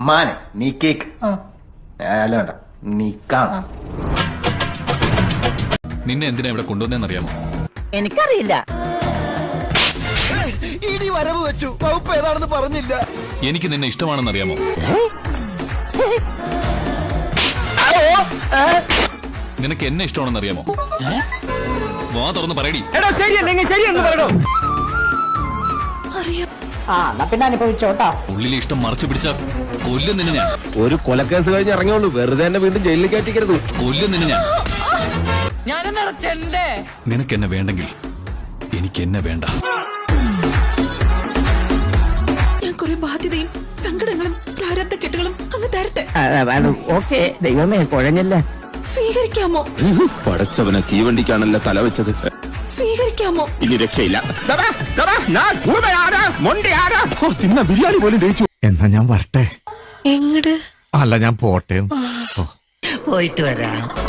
അമ്മാനെ നീ കേക്ക്. അല്ല വേണ്ട. നീക്കാം നിന്നെ എന്തിനാ ഇവിടെ കൊണ്ടുവന്നറിയാമോ എനിക്കറിയില്ല. ഇടി വരവ് വെച്ചു. വകുപ്പ് ഏതാണെന്ന് പറഞ്ഞില്ല. എനിക്ക് നിന്നെ ഇഷ്ടമാണെന്ന് അറിയാമോ നിനക്ക് എന്നെ ഇഷ്ടമാണെന്ന് അറിയാമോ വാ തുറന്ന് പറയടി. എടോ ശരി ശരിയെന്ന് പറയണോ ആ എന്നാ പിന്നെ അനുഭവിച്ചോട്ടോ ഉള്ളിലെ ഇഷ്ടം മറച്ചു പിടിച്ച കൊല്ലും നിന്നെ ഞാൻ. ഒരു കൊലക്കേസ് കഴിഞ്ഞ് ഇറങ്ങിയോളൂ. വെറുതെ എന്നെ വീണ്ടും ജയിലിൽ കയറ്റിക്കരുത് കൊല്ലും നിന്നെ ഞാൻ. നിനക്ക് എന്നെ വേണ്ടെങ്കിൽ എനിക്ക് എന്നെ വേണ്ട. ഞാൻ കുറെ ബാധ്യതയും സങ്കടങ്ങളും പ്രാരബ്ധ കെട്ടുകളും അങ്ങ് തരട്ടെ. ഓക്കെ ദൈവമേ കുഴഞ്ഞല്ല? സ്വീകരിക്കാമോ? പടച്ചവനെ തീവണ്ടിക്കാണല്ലോ തല വെച്ചത് സ്വീകരിക്കാമോ? ഇനി രക്ഷയില്ല. തിന്ന ബിരിയാണി പോലും ദഹിച്ചു. എന്നാ ഞാൻ വരട്ടെ? എങ്ങട്? അല്ല ഞാൻ പോട്ടെ. പോയിട്ട് വരാം.